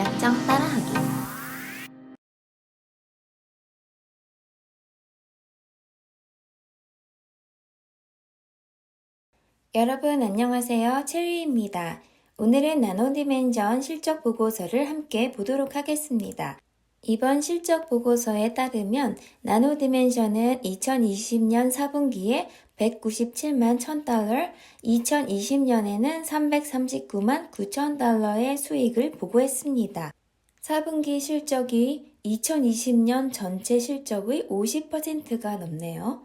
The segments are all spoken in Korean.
무작정 따라하기. 여러분 안녕하세요. 체리입니다. 오늘은 나노디멘전 실적 보고서를 함께 보도록 하겠습니다. 이번 실적 보고서에 따르면 나노디멘션은 2020년 4분기에 197만 1000달러, 2020년에는 339만 9천 달러의 수익을 보고했습니다. 4분기 실적이 2020년 전체 실적의 50%가 넘네요.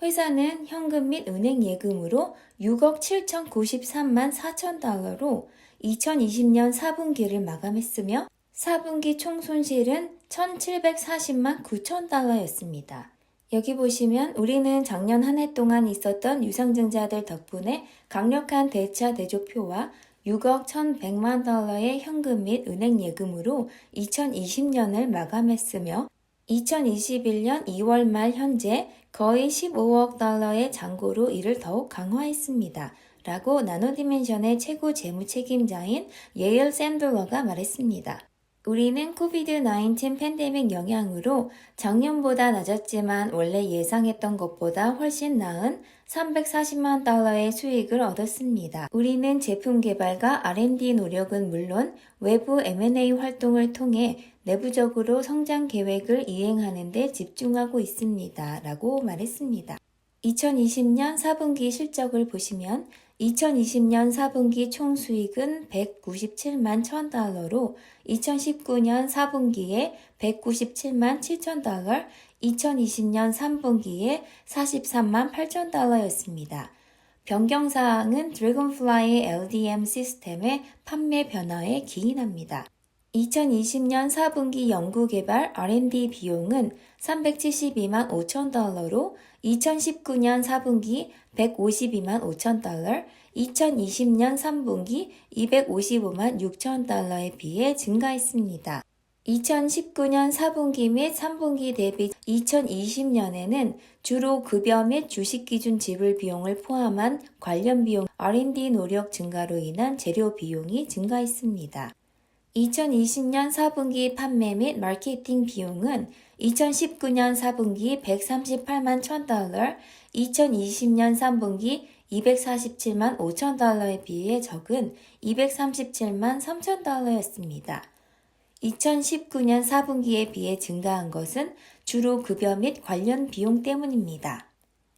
회사는 현금 및 은행 예금으로 6억 7,093만 4천 달러로 2020년 4분기를 마감했으며 4분기 총 손실은 1,740만 9천 달러였습니다. 여기 보시면 우리는 작년 한 해 동안 있었던 유상증자들 덕분에 강력한 대차 대조표와 6억 1,100만 달러의 현금 및 은행 예금으로 2020년을 마감했으며 2021년 2월 말 현재 거의 15억 달러의 잔고로 이를 더욱 강화했습니다. 라고 나노디멘션의 최고 재무 책임자인 예일 샌들러가 말했습니다. 우리는 코비드-19 팬데믹 영향으로 작년보다 낮았지만 원래 예상했던 것보다 훨씬 나은 340만 달러의 수익을 얻었습니다. 우리는 제품 개발과 R&D 노력은 물론 외부 M&A 활동을 통해 내부적으로 성장 계획을 이행하는 데 집중하고 있습니다. 라고 말했습니다. 2020년 4분기 실적을 보시면 2020년 4분기 총 수익은 197만 1000달러로 2019년 4분기에 197만 7000달러, 2020년 3분기에 43만 8000달러였습니다. 변경사항은 드래곤플라이 LDM 시스템의 판매 변화에 기인합니다. 2020년 4분기 연구개발 R&D 비용은 372만 5천 달러로 2019년 4분기 152만 5천 달러, 2020년 3분기 255만 6천 달러에 비해 증가했습니다. 2019년 4분기 및 3분기 대비 2020년에는 주로 급여 및 주식 기준 지불 비용을 포함한 관련 비용 R&D 노력 증가로 인한 재료 비용이 증가했습니다. 2020년 4분기 판매 및 마케팅 비용은 2019년 4분기 138만 1000달러, 2020년 3분기 247만 5천 달러에 비해 적은 237만 3천 달러였습니다. 2019년 4분기에 비해 증가한 것은 주로 급여 및 관련 비용 때문입니다.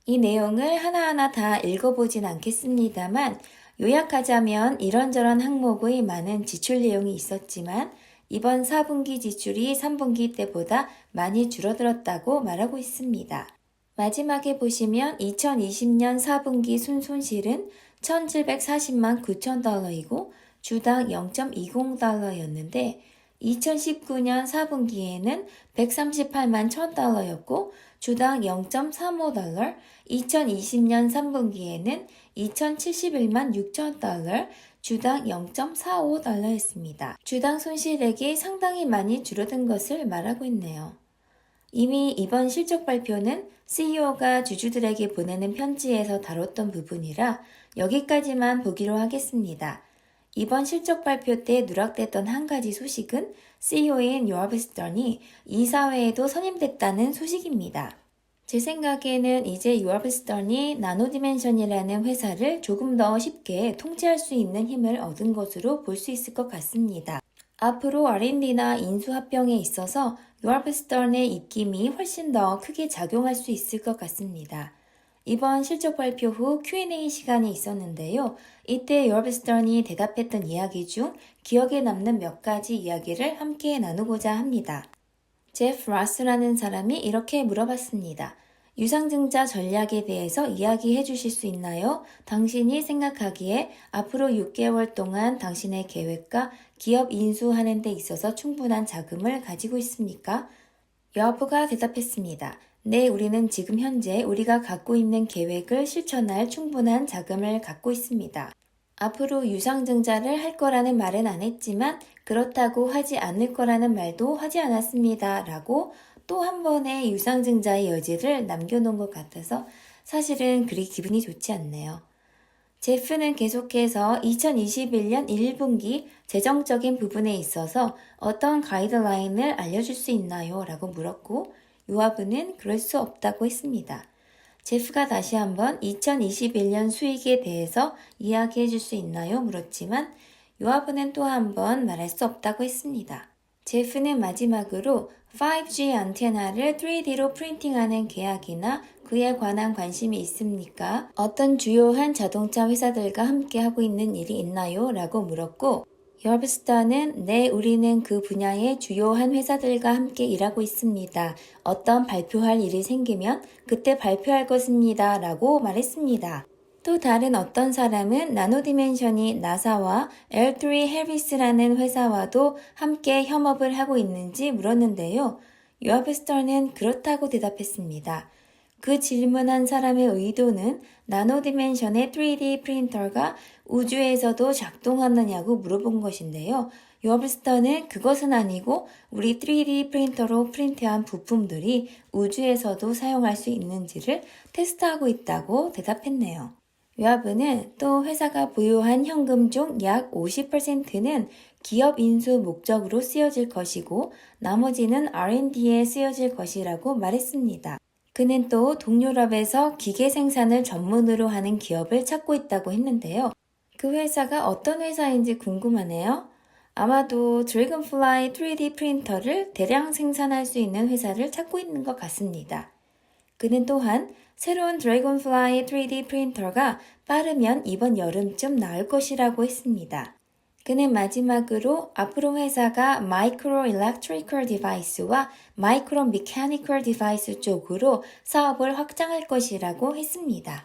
이 내용을 하나하나 다 읽어보진 않겠습니다만 요약하자면 이런저런 항목의 많은 지출 내용이 있었지만 이번 4분기 지출이 3분기 때보다 많이 줄어들었다고 말하고 있습니다. 마지막에 보시면 2020년 4분기 순손실은 1740만 9천 달러이고 주당 0.20달러였는데 2019년 4분기에는 138만 1000달러였고 주당 0.35달러, 2020년 3분기에는 2071만 6천 달러, 주당 0.45달러였습니다. 주당 손실액이 상당히 많이 줄어든 것을 말하고 있네요. 이미 이번 실적 발표는 CEO가 주주들에게 보내는 편지에서 다뤘던 부분이라 여기까지만 보기로 하겠습니다. 이번 실적 발표 때 누락됐던 한 가지 소식은 CEO인 요아브 스턴이 이사회에도 선임됐다는 소식입니다. 제 생각에는 이제 요아브 스턴이 나노디멘션이라는 회사를 조금 더 쉽게 통제할 수 있는 힘을 얻은 것으로 볼 수 있을 것 같습니다. 앞으로 R&D나 인수합병에 있어서 요아브 스턴의 입김이 훨씬 더 크게 작용할 수 있을 것 같습니다. 이번 실적 발표 후 Q&A 시간이 있었는데요. 이때 요르비스턴이 대답했던 이야기 중 기억에 남는 몇 가지 이야기를 함께 나누고자 합니다. 제프 라스라는 사람이 이렇게 물어봤습니다. 유상증자 전략에 대해서 이야기해 주실 수 있나요? 당신이 생각하기에 앞으로 6개월 동안 당신의 계획과 기업 인수하는 데 있어서 충분한 자금을 가지고 있습니까? 여부가 대답했습니다. 네, 우리는 지금 현재 우리가 갖고 있는 계획을 실천할 충분한 자금을 갖고 있습니다. 앞으로 유상증자를 할 거라는 말은 안 했지만 그렇다고 하지 않을 거라는 말도 하지 않았습니다. 라고 또 한 번의 유상증자의 여지를 남겨놓은 것 같아서 사실은 그리 기분이 좋지 않네요. 제프는 계속해서 2021년 1분기 재정적인 부분에 있어서 어떤 가이드라인을 알려줄 수 있나요? 라고 물었고 요하브는 그럴 수 없다고 했습니다. 제프가 다시 한번 2021년 수익에 대해서 이야기해 줄 수 있나요? 물었지만 요하브는 또 한 번 말할 수 없다고 했습니다. 제프는 마지막으로 5G 안테나를 3D로 프린팅하는 계약이나 그에 관한 관심이 있습니까? 어떤 주요한 자동차 회사들과 함께 하고 있는 일이 있나요? 라고 물었고 여브스타는 네, 우리는 그 분야의 주요한 회사들과 함께 일하고 있습니다. 어떤 발표할 일이 생기면 그때 발표할 것입니다. 라고 말했습니다. 또 다른 어떤 사람은 나노디멘션이 나사와 L3 헤비스라는 회사와도 함께 협업을 하고 있는지 물었는데요. 유아브스터는 그렇다고 대답했습니다. 그 질문한 사람의 의도는 나노디멘션의 3D 프린터가 우주에서도 작동하느냐고 물어본 것인데요. 유어블스터는 그것은 아니고 우리 3D 프린터로 프린트한 부품들이 우주에서도 사용할 수 있는지를 테스트하고 있다고 대답했네요. 유아브는 또 회사가 보유한 현금 중 약 50%는 기업 인수 목적으로 쓰여질 것이고 나머지는 R&D에 쓰여질 것이라고 말했습니다. 그는 또 동유럽에서 기계 생산을 전문으로 하는 기업을 찾고 있다고 했는데요. 그 회사가 어떤 회사인지 궁금하네요. 아마도 드래곤플라이 3D 프린터를 대량 생산할 수 있는 회사를 찾고 있는 것 같습니다. 그는 또한 새로운 드래곤플라이 3D 프린터가 빠르면 이번 여름쯤 나올 것이라고 했습니다. 그는 마지막으로 앞으로 회사가 마이크로 일렉트리컬 디바이스와 마이크로 미케니컬 디바이스 쪽으로 사업을 확장할 것이라고 했습니다.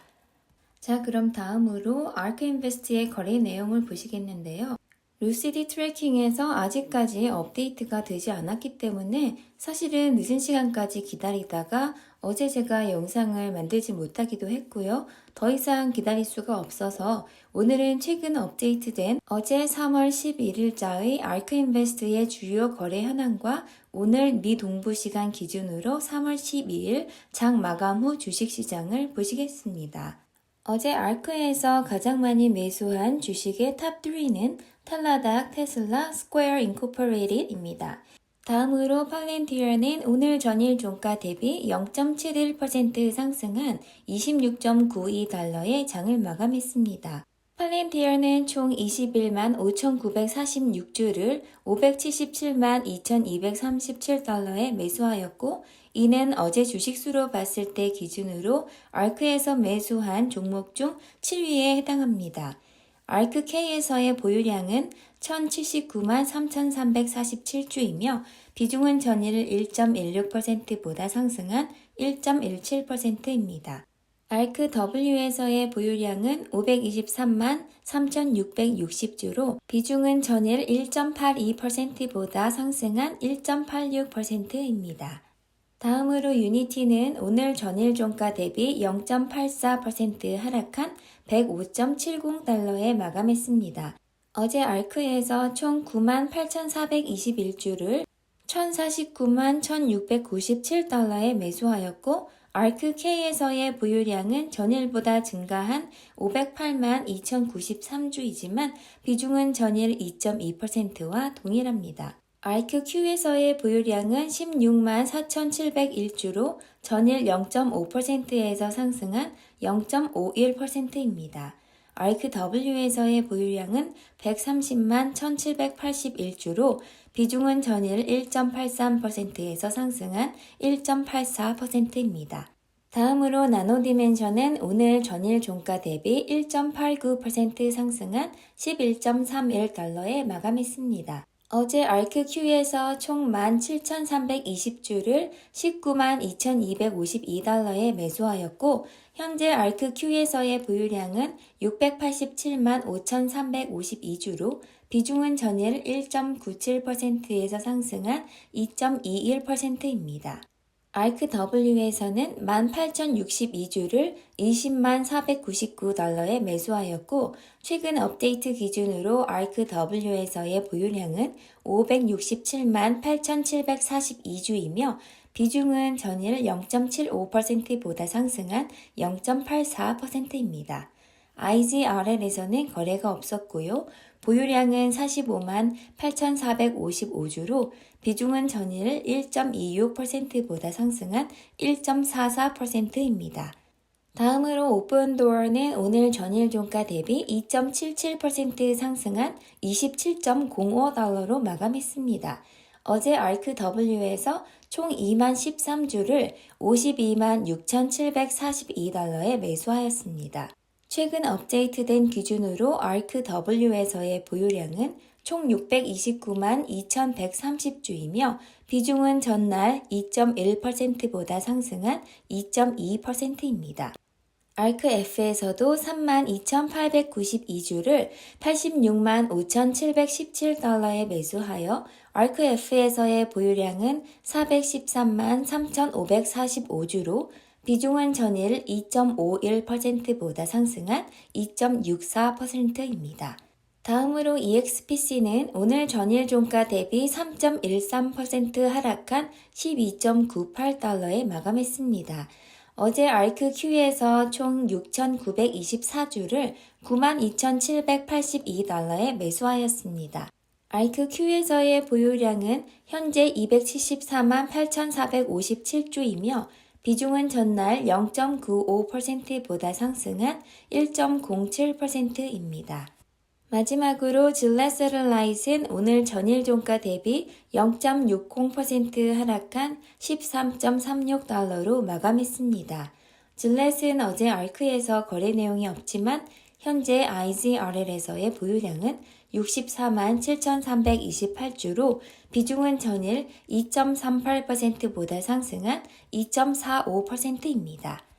자, 그럼 다음으로 아크 인베스트의 거래 내용을 보시겠는데요. 루시디 트래킹에서 아직까지 업데이트가 되지 않았기 때문에 사실은 늦은 시간까지 기다리다가 어제 제가 영상을 만들지 못하기도 했고요. 더 이상 기다릴 수가 없어서 오늘은 최근 업데이트된 어제 3월 11일자의 아크 인베스트의 주요 거래 현황과 오늘 미 동부 시간 기준으로 3월 12일 장 마감 후 주식시장을 보시겠습니다. 어제 아크에서 가장 많이 매수한 주식의 탑 3는 탈라닥, 테슬라, 스퀘어 인코퍼레이트입니다. 다음으로 팔렌티어는 오늘 전일 종가 대비 0.71% 상승한 26.92달러의 장을 마감했습니다. 팔렌티어는 총 21만 5,946주를 577만 2,237달러에 매수하였고, 이는 어제 주식수로 봤을 때 기준으로 아크에서 매수한 종목 중 7위에 해당합니다. 아크K에서의 보유량은 1079만 3,347주이며 비중은 전일 1.16%보다 상승한 1.17%입니다. 알크 W에서의 보유량은 523만 3,660주로 비중은 전일 1.82%보다 상승한 1.86%입니다. 다음으로 유니티는 오늘 전일 종가 대비 0.84% 하락한 105.70달러에 마감했습니다. 어제 알크에서 총 98,421주를 1,049만 1,697달러에 매수하였고 아크K에서의 보유량은 전일보다 증가한 508만 2,093주이지만 비중은 전일 2.2%와 동일합니다. RQQ에서의 보유량은 16만 4,701주로 전일 0.5%에서 상승한 0.51%입니다. RQW에서의 보유량은 130만 1,781주로 비중은 전일 1.83%에서 상승한 1.84%입니다. 다음으로 나노디멘션은 오늘 전일 종가 대비 1.89% 상승한 11.31달러에 마감했습니다. 어제 알크Q에서 총 17,320주를 19만 2,252달러에 매수하였고, 현재 알크Q에서의 보유량은 687만 5,352주로 비중은 전일 1.97%에서 상승한 2.21%입니다. 알크 W에서는 18,062주를 20만 499달러에 매수하였고, 최근 업데이트 기준으로 알크 W에서의 보유량은 567만 8,742주이며, 비중은 전일 0.75%보다 상승한 0.84%입니다. IGRL에서는 거래가 없었고요. 보유량은 45만 8,455주로 비중은 전일 1.26%보다 상승한 1.44%입니다. 다음으로 오픈도어는 오늘 전일 종가 대비 2.77% 상승한 27.05달러로 마감했습니다. 어제 아크 W에서 총 2만 13주를 52만 6,742달러에 매수하였습니다. 최근 업데이트된 기준으로 아크 W에서의 보유량은 총 629만 2,130주이며 비중은 전날 2.1%보다 상승한 2.2%입니다. 아크 F에서도 32,892주를 86만 5,717달러에 매수하여 아크 F에서의 보유량은 413만 3,545주로 비중은 전일 2.51%보다 상승한 2.64%입니다. 다음으로 EXPC는 오늘 전일 종가 대비 3.13% 하락한 12.98달러에 마감했습니다. 어제 아크 Q에서 총 6,924주를 92,782달러에 매수하였습니다. 아크 Q에서의 보유량은 현재 274만 8,457주이며 비중은 전날 0.95%보다 상승한 1.07%입니다. 마지막으로 질레세를라이트는 오늘 전일 종가 대비 0.60% 하락한 13.36달러로 마감했습니다. 질렛은 어제 알크에서 거래 내용이 없지만 현재 IGRL에서의 보유량은 64만 7,328주로 비중은 전일 2.38%보다 상승한 2.45%입니다.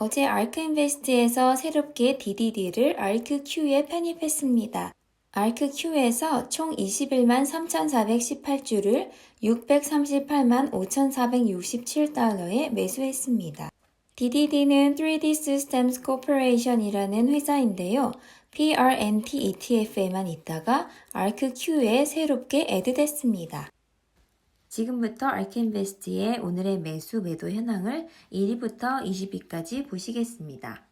어제 아크인베스트에서 새롭게 DDD를 아크Q에 편입했습니다. 아크Q에서 총 21만 3,418주를 638만 5,467달러에 매수했습니다. DDD는 3D Systems Corporation이라는 회사인데요. PRNT ETF에만 있다가 아크Q에 새롭게 애드됐습니다. 지금부터 알켄베스트의 오늘의 매수 매도 현황을 1위부터 20위까지 보시겠습니다.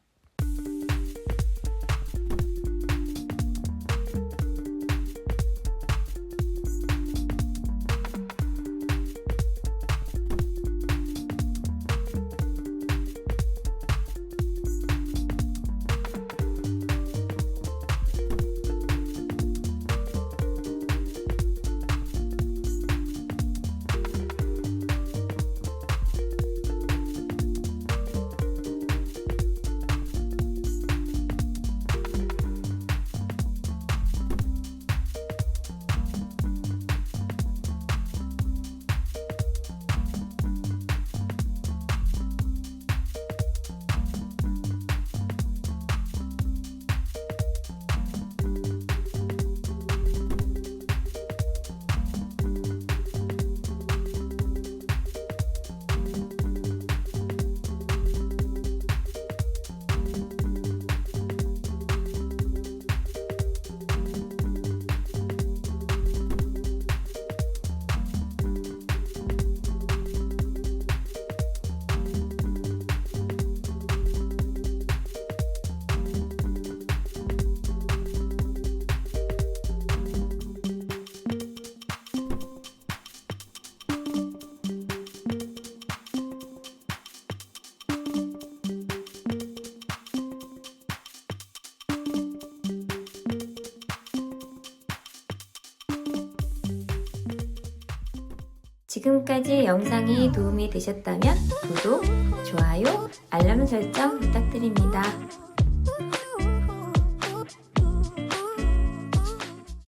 지금까지 영상이 도움이 되셨다면 구독, 좋아요, 알람 설정 부탁드립니다.